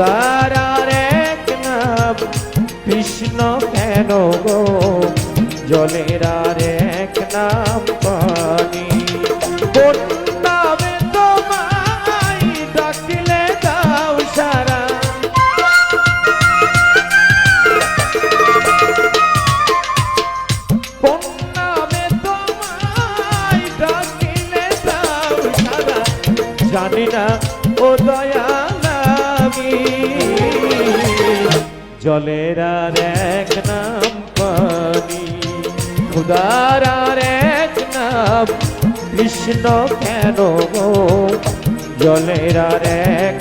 খোদার আর এক নাম কৃষ্ণ কেন গো? জলের আর এক নাম পানি। জানি না, ও আমি জলের আর এক নাম পানি খুদার আর এক নাম কৃষ্ণ কেন জলের আর এক